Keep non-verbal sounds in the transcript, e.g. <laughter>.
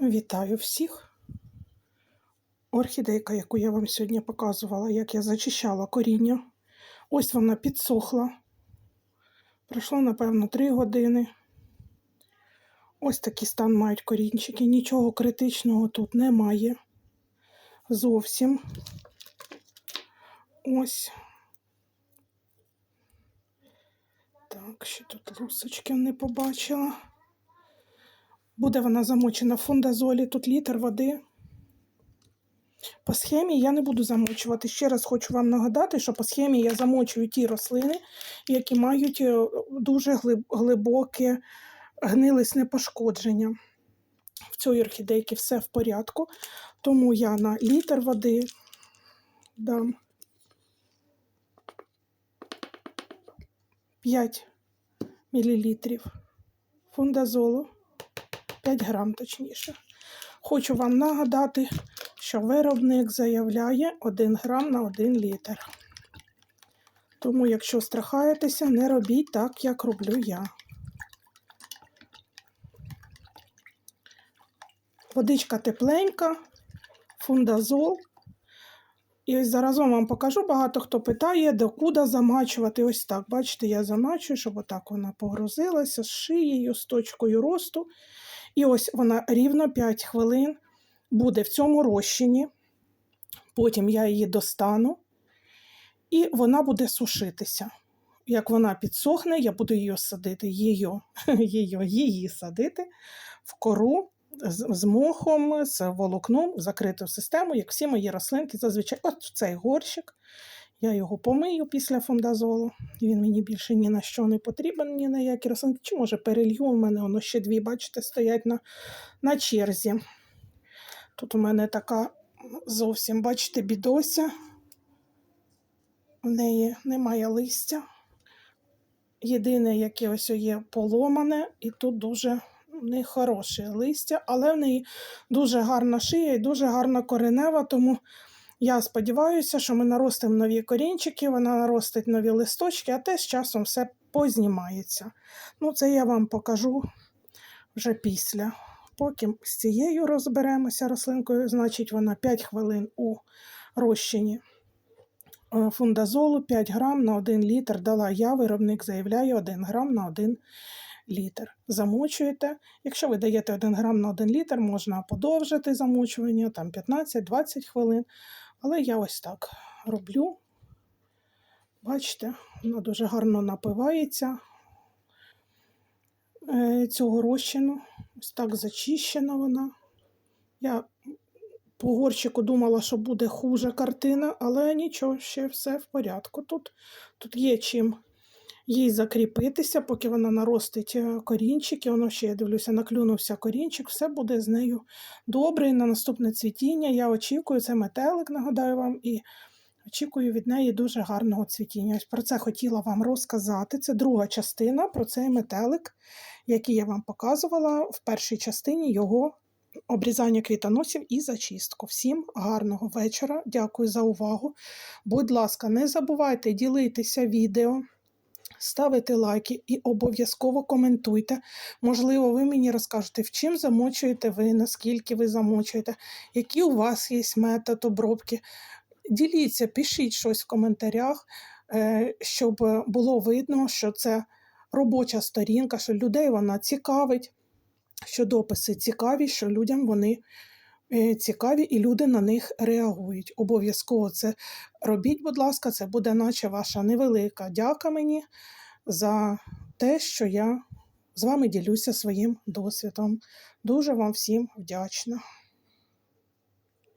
Вітаю всіх. Орхідейка, яку я вам сьогодні показувала, як я зачищала коріння. Ось вона підсохла. Пройшло, напевно, 3 години. Ось такий стан мають корінчики. Нічого критичного тут немає. Зовсім. Ось. Так, ще тут лусочки не побачила. Буде вона замочена в фундазолі, тут літр води. По схемі я не буду замочувати. Ще раз хочу вам нагадати, що по схемі я замочую ті рослини, які мають е, дуже глибоке гнилисне пошкодження. В цій орхідейки все в порядку, тому я на літр води дам 5 мл фундазолу. 5 грам точніше. Хочу вам нагадати, що виробник заявляє 1 грам на 1 літр. Тому, якщо страхаєтеся, не робіть так, як роблю я. Водичка тепленька, фундазол. І ось заразом вам покажу, багато хто питає, докуди замачувати. Ось так. Бачите, я замачую, щоб отак вона погрузилася з шиєю, з точкою росту. І ось вона рівно 5 хвилин буде в цьому розчині. Потім я її достану, і вона буде сушитися. Як вона підсохне, я буду її садити, її, <laughs> її, її садити в кору з, з мохом, з волокном, в закриту систему, як всі мої рослинки зазвичай. От в цей горщик. Я його помию після фундазолу. Він мені більше ні на що не потрібен, ні на які рослинки. Чи може перелью? У мене воно ще дві, бачите, стоять на, на черзі. Тут у мене така зовсім, бачите, бідося. В неї немає листя. Єдине, яке ось є поломане, і тут дуже нехороше листя, але в неї дуже гарна шия і дуже гарна коренева, тому я сподіваюся, що ми наростимо нові корінчики, вона наростить нові листочки, а те з часом все познімається. Ну, це я вам покажу вже після. Поки з цією розберемося рослинкою, значить вона 5 хвилин у розчині е, фундазолу 5 грам на 1 літр дала я, виробник заявляє 1 грам на 1 літр. Замочуєте. Якщо ви даєте 1 грам на 1 літр, можна подовжити замочування, там 15-20 хвилин. Але я ось так роблю. Бачите, вона дуже гарно напивається е, цього розчину. Ось так зачищена вона. Я по горщику думала, що буде хуже картина, але нічого, ще все в порядку. Тут, тут є чим їй закріпитися, поки вона наростить е, корінчики. Воно ще, я дивлюся, наклюнувся корінчик, все буде з нею добре. І на наступне цвітіння я очікую, це метелик, нагадаю вам, і очікую від неї дуже гарного цвітіння. Ось про це хотіла вам розказати. Це друга частина про цей метелик, який я вам показувала в першій частині його. Обрізання квітоносів і зачистку. Всім гарного вечора. Дякую за увагу. Будь ласка, не забувайте ділитися відео, ставити лайки і обов'язково коментуйте. Можливо, ви мені розкажете, в чим замочуєте ви, наскільки ви замочуєте, який у вас є метод обробки. Діліться, пишіть щось в коментарях, е, щоб було видно, що це робоча сторінка, що людей вона цікавить, що дописи цікаві, що людям вони цікаві і люди на них реагують. Обов'язково це робіть, будь ласка, це буде наче ваша невелика дяка мені за те, що я з вами ділюся своїм досвідом. Дуже вам всім вдячна.